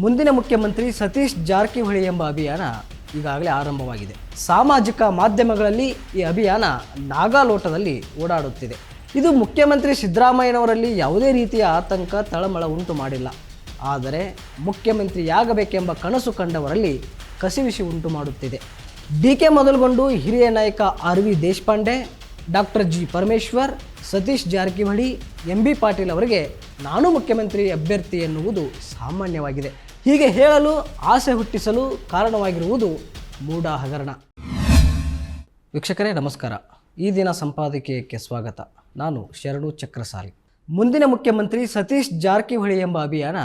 ಮುಂದಿನ ಮುಖ್ಯಮಂತ್ರಿ ಸತೀಶ್ ಜಾರಕಿಹೊಳಿ ಎಂಬ ಅಭಿಯಾನ ಈಗಾಗಲೇ ಆರಂಭವಾಗಿದೆ. ಸಾಮಾಜಿಕ ಮಾಧ್ಯಮಗಳಲ್ಲಿ ಈ ಅಭಿಯಾನ ನಾಗಾಲೋಟದಲ್ಲಿ ಓಡಾಡುತ್ತಿದೆ. ಇದು ಮುಖ್ಯಮಂತ್ರಿ ಸಿದ್ದರಾಮಯ್ಯನವರಲ್ಲಿ ಯಾವುದೇ ರೀತಿಯ ಆತಂಕ, ತಳಮಳ ಉಂಟು ಮಾಡಿಲ್ಲ. ಆದರೆ ಮುಖ್ಯಮಂತ್ರಿಯಾಗಬೇಕೆಂಬ ಕನಸು ಕಂಡವರಲ್ಲಿ ಕಸಿವಿಸಿ ಉಂಟು ಮಾಡುತ್ತಿದೆ. ಡಿ ಕೆ ಮೊದಲುಗೊಂಡು ಹಿರಿಯ ನಾಯಕ R V Deshpande, doctor G. Parameshwar, Satish Jarkiholi M B Patil ಅವರಿಗೆ ನಾನು ಮುಖ್ಯಮಂತ್ರಿ ಅಭ್ಯರ್ಥಿ ಎನ್ನುವುದು ಸಾಮಾನ್ಯವಾಗಿದೆ. ಹೀಗೆ ಹೇಳಲು ಆಸೆ ಹುಟ್ಟಿಸಲು ಕಾರಣವಾಗಿರುವುದು ಮೂಢ ಹಗರಣ ವೀಕ್ಷಕರೇ, ನಮಸ್ಕಾರ. ಈ ದಿನ ಸಂಪಾದಕೀಯಕ್ಕೆ ಸ್ವಾಗತ. ನಾನು ಶರಣು ಚಕ್ರಸಾಲಿ. ಮುಂದಿನ ಮುಖ್ಯಮಂತ್ರಿ ಸತೀಶ್ ಜಾರಕಿಹೊಳಿ ಎಂಬ ಅಭಿಯಾನ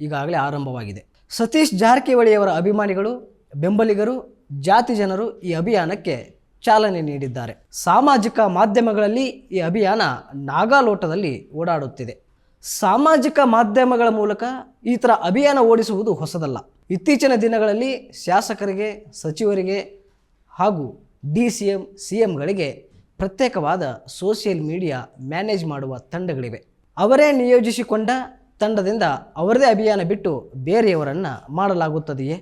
ಈಗಾಗಲೇ ಆರಂಭವಾಗಿದೆ. ಸತೀಶ್ ಜಾರಕಿಹೊಳಿಯವರ ಅಭಿಮಾನಿಗಳು, ಬೆಂಬಲಿಗರು, ಜಾತಿ ಜನರು ಈ ಅಭಿಯಾನಕ್ಕೆ ಚಾಲನೆ ನೀಡಿದ್ದಾರೆ. ಸಾಮಾಜಿಕ ಮಾಧ್ಯಮಗಳಲ್ಲಿ ಈ ಅಭಿಯಾನ ನಾಗಾಲೋಟದಲ್ಲಿ ಓಡಾಡುತ್ತಿದೆ. ಸಾಮಾಜಿಕ ಮಾಧ್ಯಮಗಳ ಮೂಲಕ ಈ ಥರ ಅಭಿಯಾನ ಓಡಿಸುವುದು ಹೊಸದಲ್ಲ. ಇತ್ತೀಚಿನ ದಿನಗಳಲ್ಲಿ ಶಾಸಕರಿಗೆ, ಸಚಿವರಿಗೆ ಹಾಗೂ ಡಿ ಸಿ ಎಂ, ಸಿ ಎಂಗಳಿಗೆ ಪ್ರತ್ಯೇಕವಾದ ಸೋಷಿಯಲ್ ಮೀಡಿಯಾ ಮ್ಯಾನೇಜ್ ಮಾಡುವ ತಂಡಗಳಿವೆ. ಅವರೇ ನಿಯೋಜಿಸಿಕೊಂಡ ತಂಡದಿಂದ ಅವರದೇ ಅಭಿಯಾನ ಬಿಟ್ಟು ಬೇರೆಯವರನ್ನು ಮಾಡಲಾಗುತ್ತದೆಯೇ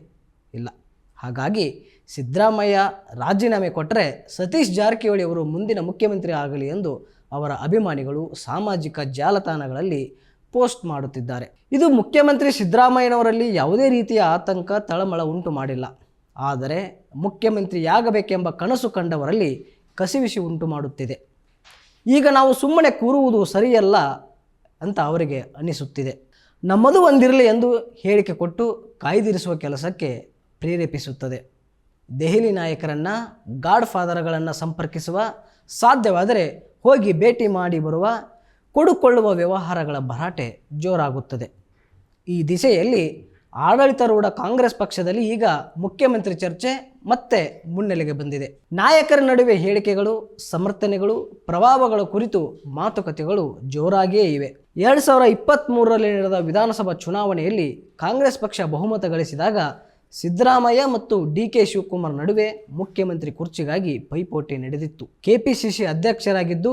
ಇಲ್ಲ. ಹಾಗಾಗಿ ಸಿದ್ದರಾಮಯ್ಯ ರಾಜೀನಾಮೆ ಕೊಟ್ಟರೆ ಸತೀಶ್ ಜಾರಕಿಹೊಳಿ ಅವರು ಮುಂದಿನ ಮುಖ್ಯಮಂತ್ರಿ ಆಗಲಿ ಎಂದು ಅವರ ಅಭಿಮಾನಿಗಳು ಸಾಮಾಜಿಕ ಜಾಲತಾಣಗಳಲ್ಲಿ ಪೋಸ್ಟ್ ಮಾಡುತ್ತಿದ್ದಾರೆ. ಇದು ಮುಖ್ಯಮಂತ್ರಿ ಸಿದ್ದರಾಮಯ್ಯನವರಲ್ಲಿ ಯಾವುದೇ ರೀತಿಯ ಆತಂಕ, ತಳಮಳ ಉಂಟು ಮಾಡಿಲ್ಲ. ಆದರೆ ಮುಖ್ಯಮಂತ್ರಿಯಾಗಬೇಕೆಂಬ ಕನಸು ಕಂಡವರಲ್ಲಿ ಕಸಿವಿಸಿ ಉಂಟು ಮಾಡುತ್ತಿದೆ. ಈಗ ನಾವು ಸುಮ್ಮನೆ ಕೂರುವುದು ಸರಿಯಲ್ಲ ಅಂತ ಅವರಿಗೆ ಅನಿಸುತ್ತಿದೆ. ನಮ್ಮದು ಒಂದಿರಲಿ ಎಂದು ಹೇಳಿಕೆ ಕೊಟ್ಟು ಕಾಯ್ದಿರಿಸುವ ಕೆಲಸಕ್ಕೆ ಪ್ರೇರೇಪಿಸುತ್ತದೆ. ದೆಹಲಿ ನಾಯಕರನ್ನು ಗಾಡ್ ಫಾದರ್ಗಳನ್ನು ಸಂಪರ್ಕಿಸುವ ಸಾಧ್ಯವಾದರೆ ಹೋಗಿ ಭೇಟಿ ಮಾಡಿ ಬರುವ, ಕೊಡುಕೊಳ್ಳುವ ವ್ಯವಹಾರಗಳ ಭರಾಟೆ ಜೋರಾಗುತ್ತದೆ. ಈ ದಿಸೆಯಲ್ಲಿ ಆಡಳಿತಾರೂಢ ಕಾಂಗ್ರೆಸ್ ಪಕ್ಷದಲ್ಲಿ ಈಗ ಮುಖ್ಯಮಂತ್ರಿ ಚರ್ಚೆ ಮತ್ತೆ ಮುನ್ನೆಲೆಗೆ ಬಂದಿದೆ. ನಾಯಕರ ನಡುವೆ ಹೇಳಿಕೆಗಳು, ಸಮರ್ಥನೆಗಳು, ಪ್ರಭಾವಗಳ ಕುರಿತು ಮಾತುಕತೆಗಳು ಜೋರಾಗಿಯೇ ಇವೆ. ಎರಡು ಸಾವಿರ ಇಪ್ಪತ್ತ್ಮೂರರಲ್ಲಿ ನಡೆದ ವಿಧಾನಸಭಾ ಚುನಾವಣೆಯಲ್ಲಿ ಕಾಂಗ್ರೆಸ್ ಪಕ್ಷ ಬಹುಮತ ಗಳಿಸಿದಾಗ ಸಿದ್ದರಾಮಯ್ಯ ಮತ್ತು ಡಿ ಕೆ ಶಿವಕುಮಾರ್ ನಡುವೆ ಮುಖ್ಯಮಂತ್ರಿ ಕುರ್ಚಿಗಾಗಿ ಪೈಪೋಟಿ ನಡೆದಿತ್ತು. ಕೆಪಿಸಿಸಿ ಅಧ್ಯಕ್ಷರಾಗಿದ್ದು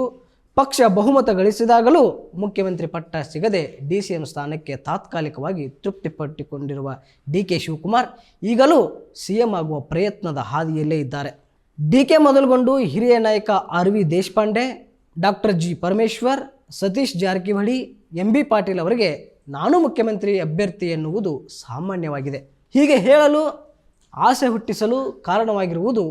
ಪಕ್ಷ ಬಹುಮತ ಗಳಿಸಿದಾಗಲೂ ಮುಖ್ಯಮಂತ್ರಿ ಪಟ್ಟ ಸಿಗದೆ ಡಿ ಸಿ ಎಂ ಸ್ಥಾನಕ್ಕೆ ತಾತ್ಕಾಲಿಕವಾಗಿ ತೃಪ್ತಿಪಟ್ಟಿಕೊಂಡಿರುವ ಡಿ ಕೆ ಶಿವಕುಮಾರ್ ಈಗಲೂ ಸಿ ಎಂ ಆಗುವ ಪ್ರಯತ್ನದ ಹಾದಿಯಲ್ಲೇ ಇದ್ದಾರೆ. ಡಿ ಕೆ ಮೊದಲುಗೊಂಡು ಹಿರಿಯ ನಾಯಕ R V Deshpande, doctor G Parameshwar, Satish Jarkiholi, M B Patil ಅವರಿಗೆ ನಾನು ಮುಖ್ಯಮಂತ್ರಿ ಅಭ್ಯರ್ಥಿ ಎನ್ನುವುದು ಸಾಮಾನ್ಯವಾಗಿದೆ. ಹೀಗೆ ಹೇಳಲು ಆಸೆ ಹುಟ್ಟಿಸಲು ಕಾರಣವಾಗಿರುವುದು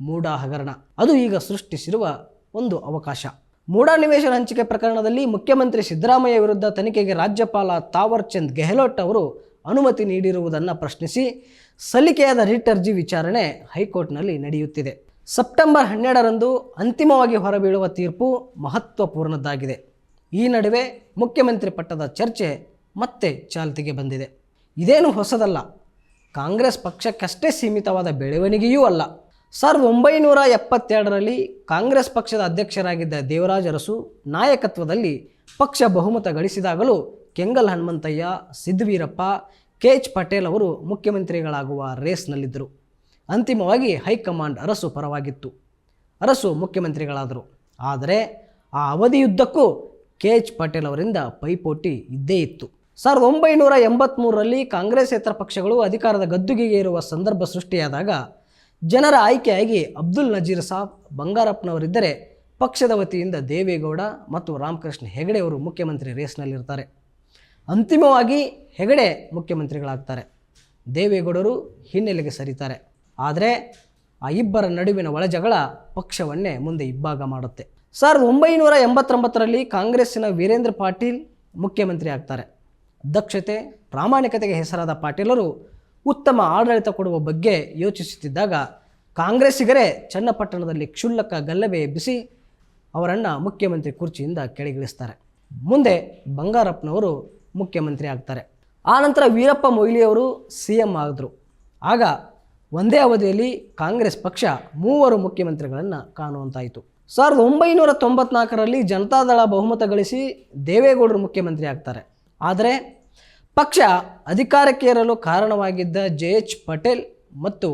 ಮೂಢ ಹಗರಣ ಅದು ಈಗ ಸೃಷ್ಟಿಸಿರುವ ಒಂದು ಅವಕಾಶ. ಮೂಢ ನಿವೇಶನ ಹಂಚಿಕೆ ಪ್ರಕರಣದಲ್ಲಿ ಮುಖ್ಯಮಂತ್ರಿ ಸಿದ್ದರಾಮಯ್ಯ ವಿರುದ್ಧ ತನಿಖೆಗೆ ರಾಜ್ಯಪಾಲ ತಾವರ್ ಚಂದ್ ಗೆಹ್ಲೋಟ್ ಅವರು ಅನುಮತಿ ನೀಡಿರುವುದನ್ನು ಪ್ರಶ್ನಿಸಿ ಸಲ್ಲಿಕೆಯಾದ ರಿಟ್ ಅರ್ಜಿ ವಿಚಾರಣೆ ಹೈಕೋರ್ಟ್ನಲ್ಲಿ ನಡೆಯುತ್ತಿದೆ. ಸೆಪ್ಟೆಂಬರ್ ಹನ್ನೆರಡರಂದು ಅಂತಿಮವಾಗಿ ಹೊರಬೀಳುವ ತೀರ್ಪು ಮಹತ್ವಪೂರ್ಣದ್ದಾಗಿದೆ. ಈ ನಡುವೆ ಮುಖ್ಯಮಂತ್ರಿ ಪಟ್ಟದ ಚರ್ಚೆ ಮತ್ತೆ ಚಾಲ್ತಿಗೆ ಬಂದಿದೆ. ಇದೇನು ಹೊಸದಲ್ಲ. ಕಾಂಗ್ರೆಸ್ ಪಕ್ಷಕ್ಕಷ್ಟೇ ಸೀಮಿತವಾದ ಬೆಳವಣಿಗೆಯೂ ಅಲ್ಲ. ಸಾವಿರದ ಒಂಬೈನೂರ ಎಪ್ಪತ್ತೆರಡರಲ್ಲಿ ಕಾಂಗ್ರೆಸ್ ಪಕ್ಷದ ಅಧ್ಯಕ್ಷರಾಗಿದ್ದ ದೇವರಾಜ ಅರಸು ನಾಯಕತ್ವದಲ್ಲಿ ಪಕ್ಷ ಬಹುಮತ ಗಳಿಸಿದಾಗಲೂ ಕೆಂಗಲ್ ಹನುಮಂತಯ್ಯ ಸಿದ್ದವೀರಪ್ಪ ಕೆ ಎಚ್ ಪಟೇಲ್ ಅವರು ಮುಖ್ಯಮಂತ್ರಿಗಳಾಗುವ ರೇಸ್ನಲ್ಲಿದ್ದರು. ಅಂತಿಮವಾಗಿ ಹೈಕಮಾಂಡ್ ಅರಸು ಪರವಾಗಿತ್ತು. ಅರಸು ಮುಖ್ಯಮಂತ್ರಿಗಳಾದರು. ಆದರೆ ಆ ಅವಧಿಯುದ್ದಕ್ಕೂ ಕೆ ಎಚ್ ಪಟೇಲ್ ಅವರಿಂದ ಪೈಪೋಟಿ ಇದ್ದೇ ಇತ್ತು. ಸಾವಿರದ ಒಂಬೈನೂರ ಎಂಬತ್ತ್ಮೂರರಲ್ಲಿ ಕಾಂಗ್ರೆಸ್ಸೇತರ ಪಕ್ಷಗಳು ಅಧಿಕಾರದ ಗದ್ದುಗೆಗೆ ಇರುವ ಸಂದರ್ಭ ಸೃಷ್ಟಿಯಾದಾಗ ಜನರ ಆಯ್ಕೆಯಾಗಿ ಅಬ್ದುಲ್ ನಜೀರ್ ಸಾಬ್ ಬಂಗಾರಪ್ಪನವರಿದ್ದರೆ ಪಕ್ಷದ ವತಿಯಿಂದ ದೇವೇಗೌಡ ಮತ್ತು ರಾಮಕೃಷ್ಣ ಹೆಗಡೆ ಅವರು ಮುಖ್ಯಮಂತ್ರಿ ರೇಸ್ನಲ್ಲಿರ್ತಾರೆ. ಅಂತಿಮವಾಗಿ ಹೆಗಡೆ ಮುಖ್ಯಮಂತ್ರಿಗಳಾಗ್ತಾರೆ. ದೇವೇಗೌಡರು ಹಿನ್ನೆಲೆಗೆ ಸರಿತಾರೆ. ಆದರೆ ಆ ಇಬ್ಬರ ನಡುವಿನ ಒಳಜಗಳ ಪಕ್ಷವನ್ನೇ ಮುಂದೆ ಇಬ್ಬಾಗ ಮಾಡುತ್ತೆ. ಸಾವಿರದ ಒಂಬೈನೂರ ಎಂಬತ್ತೊಂಬತ್ತರಲ್ಲಿ ಕಾಂಗ್ರೆಸ್ಸಿನ ವೀರೇಂದ್ರ ಪಾಟೀಲ್ ಮುಖ್ಯಮಂತ್ರಿ ಆಗ್ತಾರೆ. ದಕ್ಷತೆ, ಪ್ರಾಮಾಣಿಕತೆಗೆ ಹೆಸರಾದ ಪಾಟೀಲರು ಉತ್ತಮ ಆಡಳಿತ ಕೊಡುವ ಬಗ್ಗೆ ಯೋಚಿಸುತ್ತಿದ್ದಾಗ ಕಾಂಗ್ರೆಸ್ಸಿಗರೇ ಚನ್ನಪಟ್ಟಣದಲ್ಲಿ ಕ್ಷುಲ್ಲಕ ಗಲ್ಲಭೆ ಎಬ್ಬಿಸಿ ಅವರನ್ನು ಮುಖ್ಯಮಂತ್ರಿ ಕುರ್ಚಿಯಿಂದ ಕೆಳಗಿಳಿಸ್ತಾರೆ. ಮುಂದೆ ಬಂಗಾರಪ್ಪನವರು ಮುಖ್ಯಮಂತ್ರಿ ಆಗ್ತಾರೆ. ಆನಂತರ ವೀರಪ್ಪ ಮೊಯ್ಲಿಯವರು ಸಿ ಎಂ ಆದರು ಆಗ ಒಂದೇ ಅವಧಿಯಲ್ಲಿ ಕಾಂಗ್ರೆಸ್ ಪಕ್ಷ ಮೂವರು ಮುಖ್ಯಮಂತ್ರಿಗಳನ್ನು ಕಾಣುವಂತಾಯಿತು. ಸಾವಿರದ ಒಂಬೈನೂರ ತೊಂಬತ್ನಾಲ್ಕರಲ್ಲಿ ಜನತಾದಳ ಬಹುಮತ ಗಳಿಸಿ ದೇವೇಗೌಡರು ಮುಖ್ಯಮಂತ್ರಿ ಆಗ್ತಾರೆ. ಆದರೆ ಪಕ್ಷ ಅಧಿಕಾರಕ್ಕೇರಲು ಕಾರಣವಾಗಿದ್ದ ಜೆ ಎಚ್ ಪಟೇಲ್ ಮತ್ತು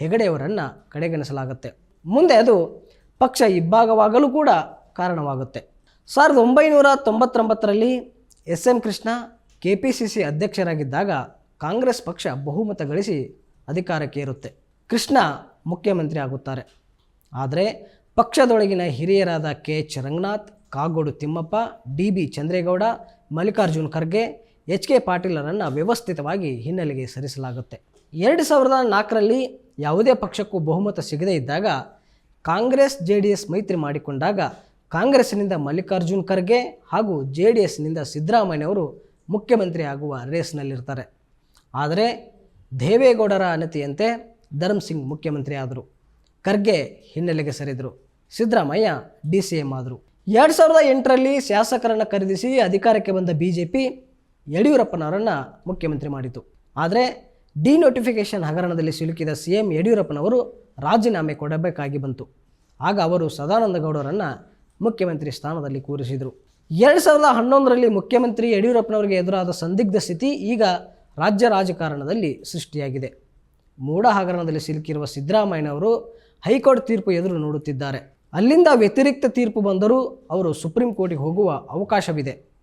ಹೆಗಡೆಯವರನ್ನು ಕಡೆಗಣಿಸಲಾಗುತ್ತೆ. ಮುಂದೆ ಅದು ಪಕ್ಷ ಇಬ್ಬಾಗವಾಗಲು ಕೂಡ ಕಾರಣವಾಗುತ್ತೆ. ಸಾವಿರದ ಒಂಬೈನೂರ ತೊಂಬತ್ತೊಂಬತ್ತರಲ್ಲಿ S M Krishna K P C C ಅಧ್ಯಕ್ಷರಾಗಿದ್ದಾಗ Congress ಪಕ್ಷ ಬಹುಮತ ಗಳಿಸಿ ಅಧಿಕಾರಕ್ಕೆ ಏರುತ್ತೆ. ಕೃಷ್ಣ ಮುಖ್ಯಮಂತ್ರಿ ಆಗುತ್ತಾರೆ. ಆದರೆ ಪಕ್ಷದೊಳಗಿನ ಹಿರಿಯರಾದ K. H Ranganath Kagodu Thimmappa, D. B. Chandregowda, Mallikarjun Kharge H K ಪಾಟೀಲರನ್ನು ವ್ಯವಸ್ಥಿತವಾಗಿ ಹಿನ್ನೆಲೆಗೆ ಸರಿಸಲಾಗುತ್ತೆ. ಎರಡು ಸಾವಿರದ ನಾಲ್ಕರಲ್ಲಿ ಯಾವುದೇ ಪಕ್ಷಕ್ಕೂ ಬಹುಮತ ಸಿಗದೇ ಇದ್ದಾಗ ಕಾಂಗ್ರೆಸ್, ಜೆ ಡಿ ಎಸ್ ಮೈತ್ರಿ ಮಾಡಿಕೊಂಡಾಗ ಕಾಂಗ್ರೆಸ್ನಿಂದ ಮಲ್ಲಿಕಾರ್ಜುನ್ ಖರ್ಗೆ ಹಾಗೂ ಜೆ ಡಿ ಎಸ್ನಿಂದ ಸಿದ್ದರಾಮಯ್ಯವರು ಮುಖ್ಯಮಂತ್ರಿ ಆಗುವ ರೇಸ್ನಲ್ಲಿರ್ತಾರೆ. ಆದರೆ ದೇವೇಗೌಡರ ಅನತಿಯಂತೆ ಧರ್ಮ್ ಸಿಂಗ್ ಮುಖ್ಯಮಂತ್ರಿ ಆದರು. ಖರ್ಗೆ ಹಿನ್ನೆಲೆಗೆ ಸರಿದರು. ಸಿದ್ದರಾಮಯ್ಯ ಡಿ ಸಿ ಎಂ ಆದರು. ಎರಡು ಸಾವಿರದ ಎಂಟರಲ್ಲಿ ಶಾಸಕರನ್ನು ಖರೀದಿಸಿ ಅಧಿಕಾರಕ್ಕೆ ಬಂದ ಬಿ ಜೆ ಪಿ ಯಡಿಯೂರಪ್ಪನವರನ್ನು ಮುಖ್ಯಮಂತ್ರಿ ಮಾಡಿತು ಆದರೆ ಡಿನೋಟಿಫಿಕೇಷನ್ ಹಗರಣದಲ್ಲಿ ಸಿಲುಕಿದ ಸಿ ಎಂ ಯಡಿಯೂರಪ್ಪನವರು ರಾಜೀನಾಮೆ ಕೊಡಬೇಕಾಗಿ ಬಂತು. ಆಗ ಅವರು ಸದಾನಂದ ಗೌಡರನ್ನು ಮುಖ್ಯಮಂತ್ರಿ ಸ್ಥಾನದಲ್ಲಿ ಕೂರಿಸಿದರು. ಎರಡು ಸಾವಿರದ ಹನ್ನೊಂದರಲ್ಲಿ ಮುಖ್ಯಮಂತ್ರಿ ಯಡಿಯೂರಪ್ಪನವರಿಗೆ ಎದುರಾದ ಸಂದಿಗ್ಧ ಸ್ಥಿತಿ ಈಗ ರಾಜ್ಯ ರಾಜಕಾರಣದಲ್ಲಿ ಸೃಷ್ಟಿಯಾಗಿದೆ. ಮೂಡ ಹಗರಣದಲ್ಲಿ ಸಿಲುಕಿರುವ ಸಿದ್ದರಾಮಯ್ಯನವರು ಹೈಕೋರ್ಟ್ ತೀರ್ಪು ಎದುರು ನೋಡುತ್ತಿದ್ದಾರೆ. ಅಲ್ಲಿಂದ ವ್ಯತಿರಿಕ್ತ ತೀರ್ಪು ಬಂದರೂ ಅವರು ಸುಪ್ರೀಂ ಕೋರ್ಟಿಗೆ ಹೋಗುವ ಅವಕಾಶವಿದೆ.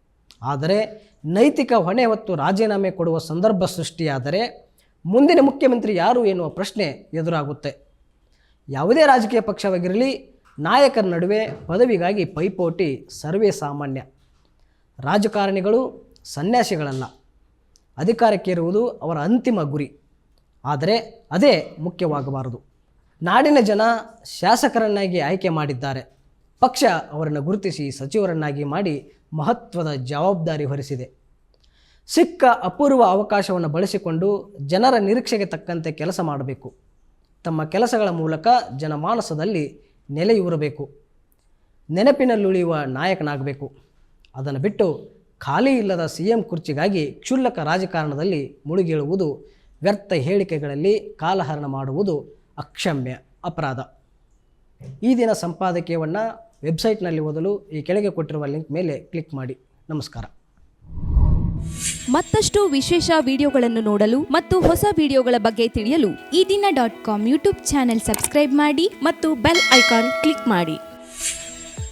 ಆದರೆ ನೈತಿಕ ಹೊಣೆ ಹೊತ್ತು ರಾಜೀನಾಮೆ ಕೊಡುವ ಸಂದರ್ಭ ಸೃಷ್ಟಿಯಾದರೆ ಮುಂದಿನ ಮುಖ್ಯಮಂತ್ರಿ ಯಾರು ಎನ್ನುವ ಪ್ರಶ್ನೆ ಎದುರಾಗುತ್ತೆ. ಯಾವುದೇ ರಾಜಕೀಯ ಪಕ್ಷವಾಗಿರಲಿ, ನಾಯಕರ ನಡುವೆ ಪದವಿಗಾಗಿ ಪೈಪೋಟಿ ಸರ್ವೇ ಸಾಮಾನ್ಯ. ರಾಜಕಾರಣಿಗಳು ಸನ್ಯಾಸಿಗಳಲ್ಲ. ಅಧಿಕಾರಕ್ಕೇರುವುದು ಅವರ ಅಂತಿಮ ಗುರಿ. ಆದರೆ ಅದೇ ಮುಖ್ಯವಾಗಬಾರದು. ನಾಡಿನ ಜನ ಶಾಸಕರನ್ನಾಗಿ ಆಯ್ಕೆ ಮಾಡಿದ್ದಾರೆ. ಪಕ್ಷ ಅವರನ್ನು ಗುರುತಿಸಿ ಸಚಿವರನ್ನಾಗಿ ಮಾಡಿ ಮಹತ್ವದ ಜವಾಬ್ದಾರಿ ಹೊರಿಸಿದೆ. ಸಿಕ್ಕ ಅಪೂರ್ವ ಅವಕಾಶವನ್ನು ಬಳಸಿಕೊಂಡು ಜನರ ನಿರೀಕ್ಷೆಗೆ ತಕ್ಕಂತೆ ಕೆಲಸ ಮಾಡಬೇಕು. ತಮ್ಮ ಕೆಲಸಗಳ ಮೂಲಕ ಜನಮಾನಸದಲ್ಲಿ ನೆಲೆಯೂರಬೇಕು ನೆನಪಿನಲ್ಲುಳಿಯುವ ನಾಯಕನಾಗಬೇಕು. ಅದನ್ನು ಬಿಟ್ಟು ಖಾಲಿ ಇಲ್ಲದ ಸಿ ಎಂ ಕುರ್ಚಿಗಾಗಿ ಕ್ಷುಲ್ಲಕ ರಾಜಕಾರಣದಲ್ಲಿ ಮುಳುಗೇಳುವುದು, ವ್ಯರ್ಥ ಹೇಳಿಕೆಗಳಲ್ಲಿ ಕಾಲಹರಣ ಮಾಡುವುದು ಅಕ್ಷಮ್ಯ ಅಪರಾಧ. ಈ ದಿನ ಸಂಪಾದಕೀಯವನ್ನು ವೆಬ್ಸೈಟ್ನಲ್ಲಿ ಓದಲು ಈ ಕೆಳಗೆ ಕೊಟ್ಟಿರುವ ಲಿಂಕ್ ಮೇಲೆ ಕ್ಲಿಕ್ ಮಾಡಿ. ನಮಸ್ಕಾರ. ಮತ್ತಷ್ಟು ವಿಶೇಷ ವಿಡಿಯೋಗಳನ್ನು ನೋಡಲು ಮತ್ತು ಹೊಸ ವಿಡಿಯೋಗಳ ಬಗ್ಗೆ ತಿಳಿಯಲು Eedina dot com YouTube channel subscribe ಮಾಡಿ ಮತ್ತು ಬೆಲ್ ಐಕಾನ್ ಕ್ಲಿಕ್ ಮಾಡಿ.